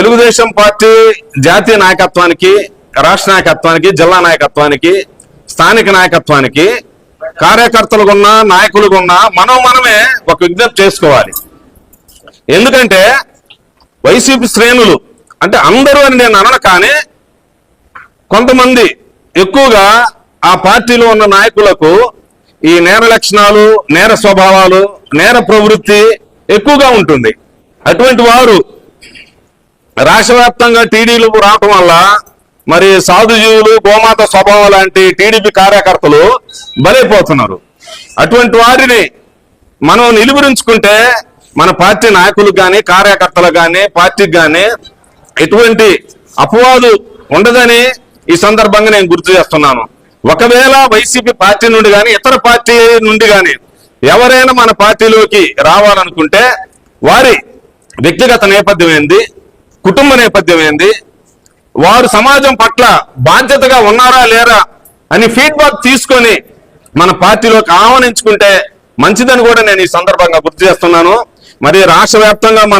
Telugu Desam party జాతీయ నాయకత్వానికి రాష్ట్ర నాయకత్వానికి జిల్లా నాయకత్వానికి స్థానిక నాయకత్వానికి కార్యకర్తలుగున్నా నాయకులుగున్నా మనం మనమే ఒక విజ్ఞప్తి చేసుకోవాలి. ఎందుకంటే వైసీపీ శ్రేణులు అంటే అందరూ అని నేను అనను కానీ కొంతమంది ఎక్కువగా ఆ పార్టీలో ఉన్న నాయకులకు ఈ నేర లక్షణాలు నేర స్వభావాలు నేర ప్రవృత్తి ఎక్కువగా ఉంటుంది. అటువంటి వారు రాష్ట్ర వ్యాప్తంగా టీడీలు రావటం వల్ల మరి సాధుజీవులు గోమాత స్వభావం లాంటి టీడీపీ కార్యకర్తలు బలైపోతున్నారు. అటువంటి వారిని మనం నిలువరించుకుంటే మన పార్టీ నాయకులకు కానీ కార్యకర్తలకు కానీ పార్టీకి కానీ ఎటువంటి అపవాదు ఉండదని ఈ సందర్భంగా నేను గుర్తు చేస్తున్నాను. ఒకవేళ వైసీపీ పార్టీ నుండి కానీ ఇతర పార్టీ నుండి కానీ ఎవరైనా మన పార్టీలోకి రావాలనుకుంటే వారి వ్యక్తిగత నేపథ్యం ఏంది? కుటుంబ నేపథ్యం ఏంది? వారు సమాజం పట్ల బాధ్యతగా ఉన్నారా లేరా అని ఫీడ్బ్యాక్ తీసుకొని మన పార్టీలోకి ఆహ్వానించుకుంటే మంచిదని కూడా నేను ఈ సందర్భంగా గుర్తు చేస్తున్నాను. మరి రాష్ట్ర వ్యాప్తంగా మన